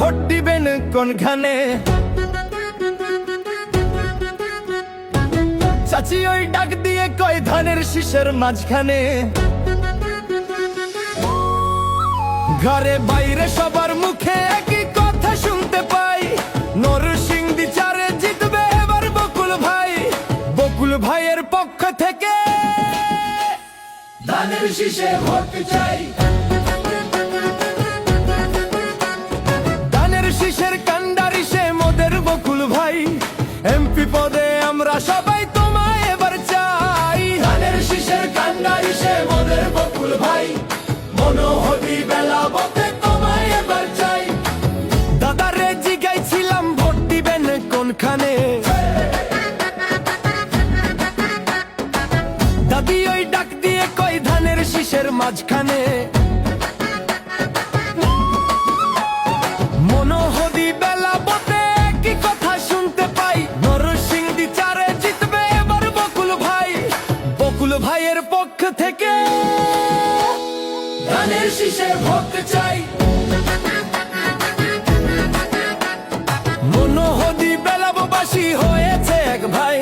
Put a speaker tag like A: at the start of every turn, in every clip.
A: Vote দিবেন কোনখানে চাচি ওই ডাক দিয়ে কয় ধানের শীষের মাঝখানে? ঘরে বাইরে সবার মুখে একই কথা শুনতে পাই। নরসিং চারে জিতবে এবার বকুল ভাই। বকুল ভাইয়ের পক্ষ থেকে ধানের শীষে ভোট চাই। এমপি পদে আমরা সবাই তোমায় এবার চাই। ধানের শীষের কান্ডারি সে মোদের বকুল ভাই। মনোহরি বেলা বতে তোমায় এবার চাই। দাদারে জিগাইছিলাম ভোট দিবেন কোনখানে? দাদি ওই ডাক দিয়ে কই ধানের শীষের মাঝখানে? ভাইয়ের পক্ষ থেকে ধানের শীষের ভক্ত চাই। মনোহদি বেলাবাসী হয়েছে এক ভাই।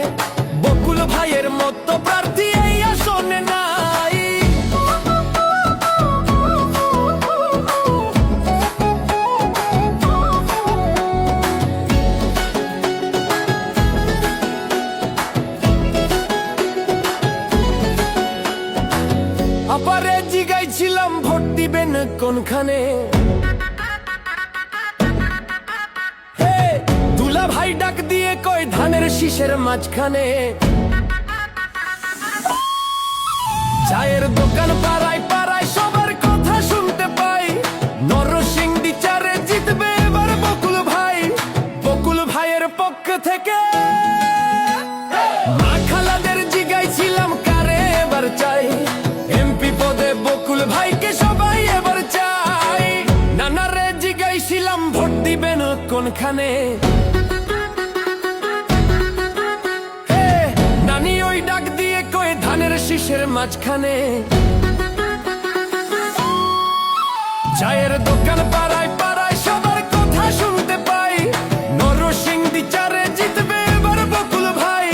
A: কোনখানে? দুলা ভাই ডাক দিয়ে কয় ধানের শীষের মাঝখানে। চায়ের দোকান পাড়ায় হে, নানি ওই ডাক দিয়ে কয়ে ধানের মাঝখানে। চায়ের দোকান পাড়ায় পাড়ায় সবার কথা শুনতে পাই। নরসিংদী চারে জিতবে এবার বকুল ভাই।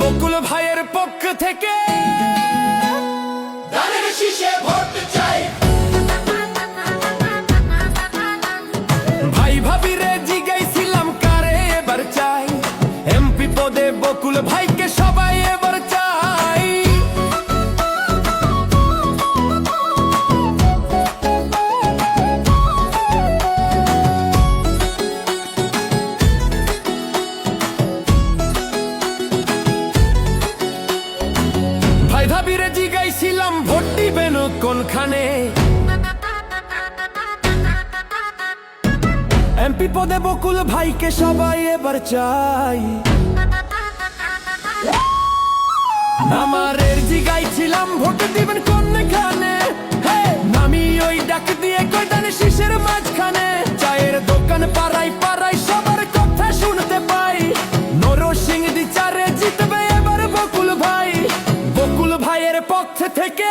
A: বকুল ভাইয়ের পক্ষ থেকে ধানের শীষে কোনখানে? এমপি পদে বকুল ভাইকে সবাই এবার চাই। আমারের জিগাইছিলাম ভোট দিবেন কোনখানে? আমি ওই ডাক দিয়ে কয়দানে শীষের মাঝখানে। চায়ের দোকান পাড়াই পাড়াই সবার কথা শুনতে পাই। নরসিংদী চারে জিতবে এবার বকুল ভাই। বকুল ভাইয়ের পক্ষ থেকে